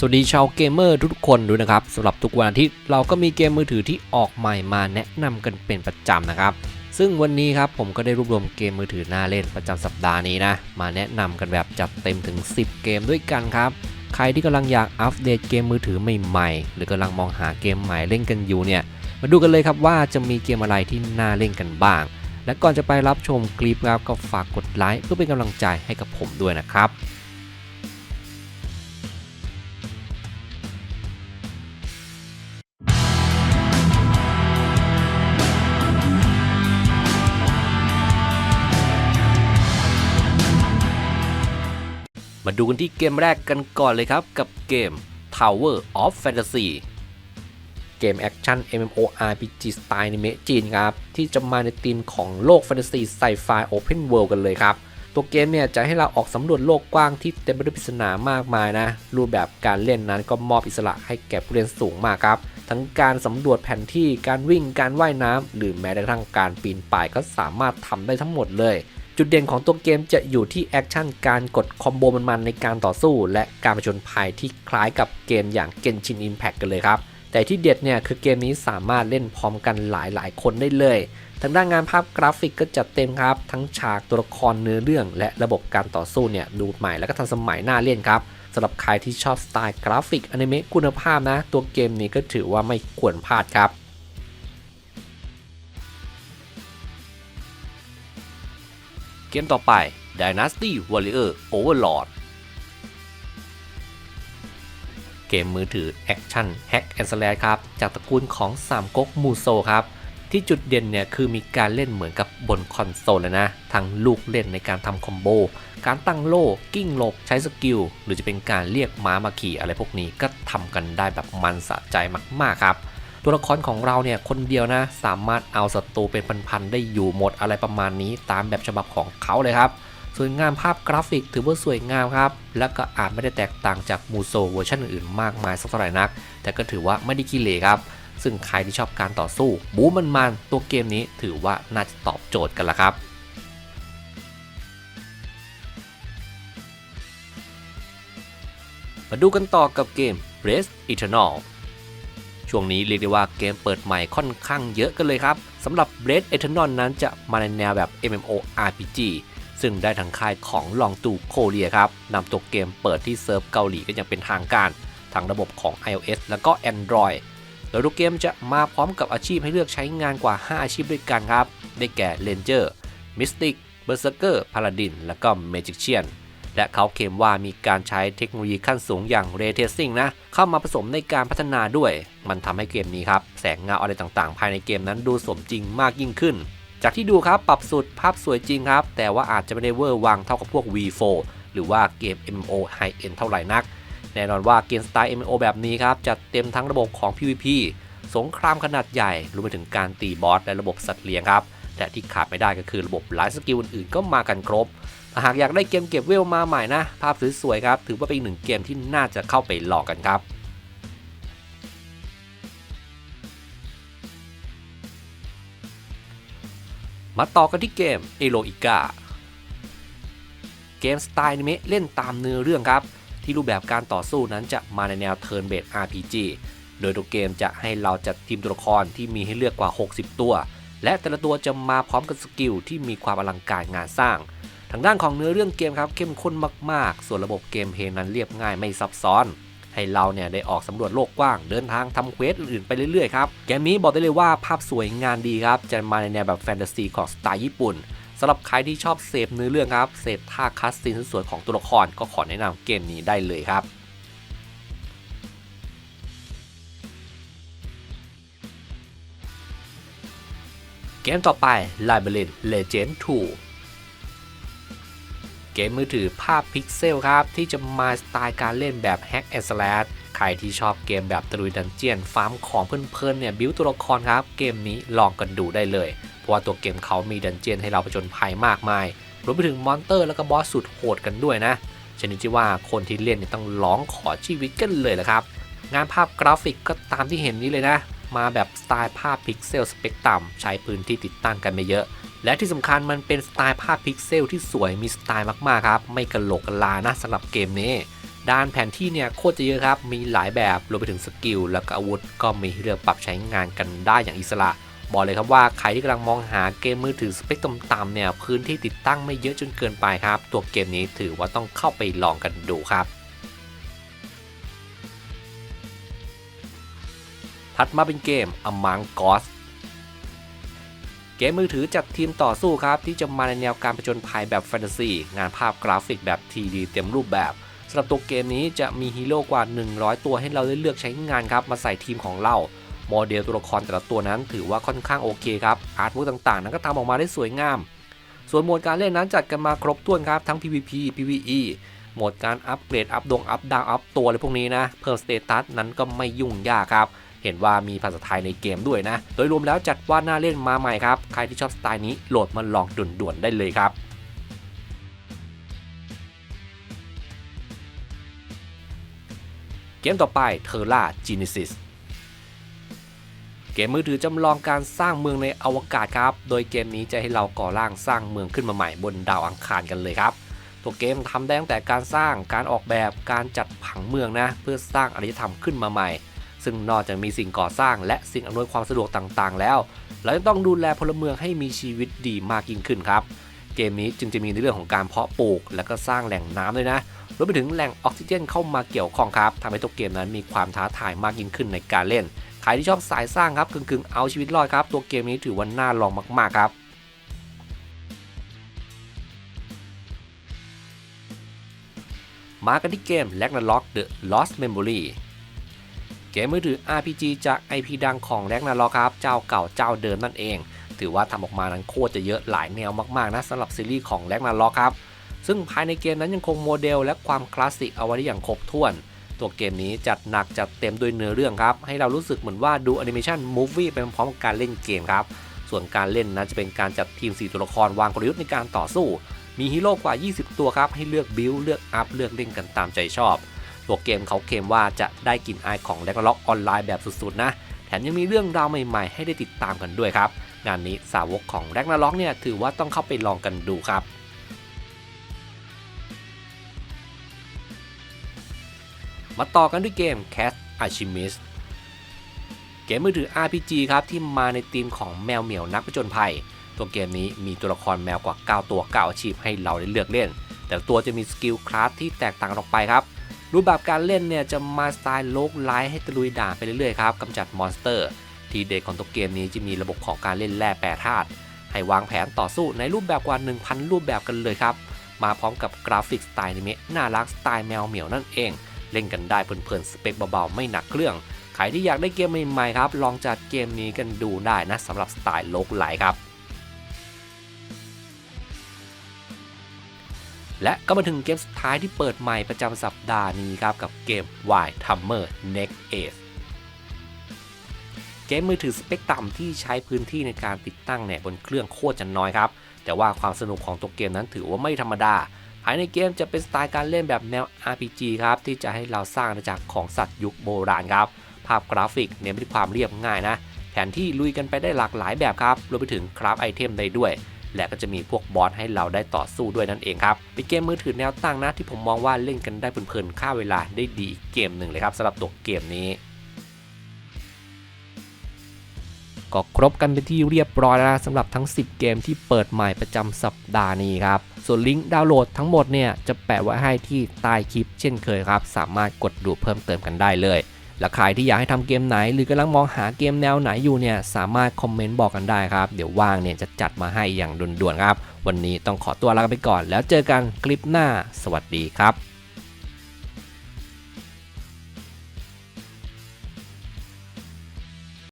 สวัสดีชาวเกมเมอร์ทุกคนด้วยนะครับสำหรับทุกวันอาทิตย์เราก็มีเกมมือถือที่ออกใหม่มาแนะนำกันเป็นประจำนะครับ ซึ่งวันนี้ครับผมก็ได้รวบรวมเกมมือถือน่าเล่นประจำสัปดาห์นี้นะ มาแนะนำกันแบบจัดเต็มถึง 10 เกมด้วยกันครับ ใครที่กำลังอยากอัปเดตเกมมือถือใหม่ๆ หรือกำลังมองหาเกมใหม่เล่นกันอยู่เนี่ย มาดูกันเลยครับว่าจะมีเกมอะไรที่น่าเล่นกันบ้าง และก่อนจะไปรับชมคลิปครับก็ฝากกดไลค์เพื่อเป็นกำลังใจให้กับผมด้วยนะครับ มาดูกันที่เกมแรกกันก่อนเลยครับ กับเกม Tower of Fantasy เกมแอคชั่น MMORPG สไตล์นิเมะจีนครับ ที่จะมาในธีมของโลกแฟนตาซีไซไฟโอเพนเวิลด์กันเลยครับ ตัวเกมเนี่ยจะให้เราออกสำรวจโลกกว้างที่เต็มไปด้วยปริศนามากมายนะ รูปแบบการเล่นนั้นก็มอบอิสระให้แก่ผู้เล่นสูงมากครับ ทั้งการสำรวจแผนที่การวิ่งการว่ายน้ำหรือแม้กระทั่งการปีนป่ายก็สามารถทำได้ทั้งหมดเลย จุดเด่นของตัวเกมจะอยู่ที่แอคชั่นการกดคอมโบมันๆในการต่อสู้ และการผจญภัยที่คล้ายกับเกมอย่าง Genshin Impact กันเลยครับแต่ที่เด็ดเนี่ยคือเกมนี้สามารถเล่นพร้อมกันหลายๆ คนได้เลย ทางด้านงานภาพกราฟิกก็จัดเต็มครับ ทั้งฉากตัวละครเนื้อเรื่อง และระบบการต่อสู้เนี่ยดูใหม่และก็ทันสมัยน่าเล่นครับสำหรับใครที่ชอบสไตล์กราฟิกอนิเมะคุณภาพนะ ตัวเกมนี้ก็ถือว่าไม่ควรพลาดครับ เกมต่อไป Dynasty Warrior Overlord เกมมือถือแอคชั่นแฮกแอนด์สแลครับ จากตระกูลของสามก๊กมูโซครับ ที่จุดเด่นเนี่ยคือมีการเล่นเหมือนกับบนคอนโซลเลยนะ ทั้งลูกเล่นในการทำคอมโบ การตั้งโล่ กิ้งหลบใช้สกิล หรือจะเป็นการเรียกม้ามาขี่อะไรพวกนี้ก็ทำกันได้แบบมันสะใจมากๆครับ ตัวละครของเราเนี่ยคนเดียวนะ สามารถเอาศัตรูเป็นพันๆได้อยู่หมดอะไรประมาณนี้ ตามแบบฉบับของเขาเลยครับ สวยงามภาพกราฟิกถือว่าสวยงามครับ และก็อาจไม่ได้แตกต่างจากมูโซเวอร์ชันอื่นๆมากมายสักเท่าไหร่นัก แต่ก็ถือว่าไม่ได้ขี้เหร่ครับซึ่งใครที่ชอบการต่อสู้ บู๊มันๆตัวเกมนี้ถือว่าน่าจะตอบโจทย์กันละครับ มาดูกันต่อกับเกม r e s t Eternal ช่วงนี้เรียกได้ว่าเกมเปิดใหม่ค่อนข้างเยอะกันเลยครับสำหรับ r e s t Eternal นั้นจะมาในแนวแบบ MMORPG ซึ่งได้ทางค่ายของลองตูโคเรียครับนำตัวเกมเปิดที่เซิร์ฟเกาหลีกันอย่างเป็นทางการทั้งระบบของ iOS แล้วก็ Android โดยตัวเกมจะมาพร้อมกับอาชีพให้เลือกใช้งานกว่า 5 อาชีพด้วยกันครับ ได้แก่ Ranger Mystic Berserker Paladin แล้วก็ Magician และเขาเคลมว่ามีการใช้เทคโนโลยีขั้นสูงอย่าง Ray Tracing นะเข้ามาผสมในการพัฒนาด้วย มันทำให้เกมนี้ครับ แสงเงาอะไรต่างๆ ภายในเกมนั้นดูสมจริงมากยิ่งขึ้น จากที่ดูครับปรับสุดภาพสวยจริงครับ แต่ว่าอาจจะไม่ได้เวอร์วังเท่ากับพวก V4 หรือว่าเกม MO High End เท่าไหร่นัก แน่นอนว่าเกมสไตล์ MO แบบนี้ครับจัดเต็มทั้งระบบของ PVP สงครามขนาดใหญ่รวมไปถึงการตีบอสและระบบสัตว์เลี้ยงครับแต่ที่ขาดไม่ได้ก็คือระบบไลฟ์สกิลอื่นๆก็มากันครบ หากอยากได้เกมเก็บเวลมาใหม่นะ ภาพสวยๆครับ ถือว่าเป็นอีกหนึ่งเกมที่น่าจะเข้าไปลองกันครับมาต่อกันที่เกม e l o i c a เกมสไตล์นิเมะเล่นตามเนื้อเรื่องครับ ที่รูปแบบการต่อสู้นั้นจะมาในแนว Turn Based RPG โดยตัวเกมจะให้เราจัดทีมตัวละครที่มีให้เลือกกว่า 60 ตัว และแต่ละตัวจะมาพร้อมกับสกิลที่มีความอลังการงานสร้าง ทางด้านของเนื้อเรื่องเกมครับเข้มข้นมากๆ ส่วนระบบเกมเพลย์นั้นเรียบง่ายไม่ซับซ้อน ให้เราเนี่ยได้ออกสำรวจโลกกว้าง เดินทางทำเควสอื่นๆไปเรื่อยๆครับเกมนี้บอกได้เลยว่าภาพสวยงานดีครับ จะมาในแนวแบบแฟนตาซีของสไตล์ญี่ปุ่นสำหรับใครที่ชอบเสพเนื้อเรื่องครับเสพท่าคัสซีนสวยๆของตัวละครก็ขอแนะนำเกมนี้ได้เลยครับเกมต่อไป Labyrinth Legend 2 เกมมือถือภาพพิกเซลครับ ที่จะมาสไตล์การเล่นแบบ Hack and Slash ใครที่ชอบเกมแบบตรุยดันเจียนฟาร์มของเพลินๆเนี่ยบิวตัวละครครับ เกมนี้ลองกันดูได้เลย เพราะว่าตัวเกมเขามีดันเจียนให้เราผจญภัยมากมาย รวมไปถึงมอนเตอร์แล้วก็บอสสุดโหดกันด้วยนะชนิดที่ว่าคนที่เล่นเนี่ยต้องร้องขอชีวิตกันเลยละครับ งานภาพกราฟิกก็ตามที่เห็นนี้เลยนะ มาแบบสไตล์ภาพพิกเซลสเปกต่ำใช้พื้นที่ติดตั้งกันไม่เยอะ และที่สำคัญมันเป็นสไตล์ภาพพิกเซลที่สวยมีสไตล์มากๆครับ ไม่กระโหลกกระลานะสำหรับเกมนี้ ด้านแผนที่เนี่ยโคตรจะเยอะครับ มีหลายแบบรวมไปถึงสกิลแล้วก็อาวุธ ก็มีให้เลือกปรับใช้งานกันได้อย่างอิสระ บอกเลยครับว่าใครที่กำลังมองหาเกมมือถือสเปคต่ำๆเนี่ยพื้นที่ติดตั้งไม่เยอะจนเกินไปครับ ตัวเกมนี้ถือว่าต้องเข้าไปลองกันดูครับถัดมาเป็นเกม Among Us เกมมือถือจัดทีมต่อสู้ครับ ที่จะมาในแนวการผจญภัยแบบแฟนตาซี งานภาพกราฟิกแบบ 3D เต็มรูปแบบสำหรับตัวเกมนี้จะมีฮีโร่กว่า 100 ตัวให้เราได้เลือกใช้งานครับ มาใส่ทีมของเรา โมเดลตัวละครแต่ละตัวนั้นถือว่าค่อนข้างโอเคครับ อาร์ตเวิร์กต่างๆ นั้นก็ทำออกมาได้สวยงาม ส่วนโหมดการเล่นนั้นจัดกันมาครบถ้วนครับทั้ง PVP PVE โหมดการอัปเกรด อัปดง อัปดาว อัปตัวอะไรพวกนี้นะ เพิ่มสเตตัสนั้นก็ไม่ยุ่งยากครับ เห็นว่ามีภาษาไทยในเกมด้วยนะ โดยรวมแล้วจัดว่าน่าเล่นมาใหม่ครับ ใครที่ชอบสไตล์นี้โหลดมาลองด่วนๆได้เลยครับเกมต่อไป Terra Genesis เกมมือถือจำลองการสร้างเมืองในอวกาศครับ โดยเกมนี้จะให้เราก่อร่างสร้างเมืองขึ้นมาใหม่บนดาวอังคารกันเลยครับ ตัวเกมทำได้ตั้งแต่การสร้าง การออกแบบ การจัดผังเมืองนะ เพื่อสร้างอารยธรรมขึ้นมาใหม่ ซึ่งนอกจากมีสิ่งก่อสร้างและสิ่งอำนวยความสะดวกต่างๆ แล้ว เรายังต้องดูแลพลเมืองให้มีชีวิตดีมากยิ่งขึ้นครับ เกมนี้จึงจะมีในเรื่องของการเพาะปลูก และก็สร้างแหล่งน้ำด้วยนะรวมไปถึงแหล่งออกซิเจนเข้ามาเกี่ยวข้องครับทำให้ตัวเกมนั้นมีความท้าทายมากยิ่งขึ้นในการเล่น ใครที่ชอบสายสร้างครับกึ่งๆเอาชีวิตรอดครับ ตัวเกมนี้ถือว่าน่าลองมากๆครับมากันที่เกม l a g n a r o k The Lost Memory เกมมือถือ RPG จาก IP ดังของ l a g n a r o k ครับ เจ้าเก่าเจ้าเดิมนั่นเอง ถือว่าทำออกมานั้นโคตรจะเยอะหลายแนวมากๆนะสำหรับซีรีส์ของ l a g n a r o k ครับ ซึ่งภายในเกมนั้นยังคงโมเดลและความคลาสสิกเอาไว้ได้อย่างครบถ้วน ตัวเกมนี้จัดหนักจัดเต็มด้วยเนื้อเรื่องครับ ให้เรารู้สึกเหมือนว่าดูแอนิเมชันมูฟวี่ไปพร้อมกับการเล่นเกมครับ ส่วนการเล่นนั้นจะเป็นการจัดทีม 4 ตัวละครวางกลยุทธ์ในการต่อสู้ มีฮีโร่กว่า 20 ตัวครับให้เลือกบิลเลือกอัพเลือกเล่นกันตามใจชอบ ตัวเกมเขาเคลมว่าจะได้กลิ่นอายของแลกล็อกออนไลน์แบบสุดๆนะ แถมยังมีเรื่องราวใหม่ๆ ให้ได้ติดตามกันด้วยครับ งานนี้สาวกของแลกนาล็อกเนี่ยถือว่าต้องเข้าไปลองกันดูครับมาต่อกันด้วยเกม Cat Alchemist เกมมือถือ RPG ครับที่มาในธีมของแมวเหมียวนักผจญภัย ตัวเกมนี้มีตัวละครแมวกว่า 9 ตัว 9 อาชีพให้เราได้เลือกเล่น แต่ตัวจะมีสกิลคลาสที่แตกต่างออกไปครับ รูปแบบการเล่นเนี่ยจะมาสไตล์โลกไลท์ให้ตะลุยด่านไปเรื่อยๆครับกำจัดมอนสเตอร์ ทีเด็ดของตัวเกมนี้จะมีระบบของการเล่นแร่แปรธาตุให้วางแผนต่อสู้ในรูปแบบกว่า 1,000 รูปแบบกันเลยครับ มาพร้อมกับกราฟิกสไตล์นิเมะน่ารักสไตล์แมวเหมียวนั่นเอง เล่นกันได้เพลินๆสเปคเบาๆไม่หนักเครื่องใครที่อยากได้เกมใหม่ๆครับลองจัดเกมนี้กันดูได้นะสำหรับสไตล์โลกไหลครับ และก็มาถึงเกมสุดท้ายที่เปิดใหม่ประจำสัปดาห์นี้ครับ กับเกม Y Hammer Next Ace เกมมือถือสเปคต่ำที่ใช้พื้นที่ในการติดตั้งเนี่ยบนเครื่องโคตรจะน้อยครับ แต่ว่าความสนุกของตัวเกมนั้นถือว่าไม่ธรรมดา ภายในเกมจะเป็นสไตล์การเล่นแบบแนว RPG ครับ ที่จะให้เราสร้างอาณาจักรของสัตว์ยุคโบราณครับ ภาพกราฟิกเน้นไปที่ความเรียบง่ายนะ แผนที่ลุยกันไปได้หลากหลายแบบครับรวมไปถึงคราฟไอเทมได้ด้วย และก็จะมีพวกบอสให้เราได้ต่อสู้ด้วยนั่นเองครับเป็นเกมมือถือแนวตั้งนะที่ผมมองว่าเล่นกันได้เพลินๆค่าเวลาได้ดีเกมหนึ่งเลยครับสำหรับตัวเกมนี้ก็ครบกันเป็นที่เรียบร้อยแล้วสำหรับทั้ง 10 เกมที่เปิดใหม่ประจำสัปดาห์นี้ครับ ส่วนลิงก์ดาวน์โหลดทั้งหมดเนี่ยจะแปะไว้ให้ที่ใต้คลิปเช่นเคยครับ สามารถกดดูเพิ่มเติมกันได้เลย และใครที่อยากให้ทำเกมไหน หรือกำลังมองหาเกมแนวไหนอยู่เนี่ยสามารถคอมเมนต์บอกกันได้ครับ เดี๋ยวว่างเนี่ยจะจัดมาให้อย่างด่วนๆครับ วันนี้ต้องขอตัวลาไปก่อน แล้วเจอกันคลิปหน้า สวัสดีครับ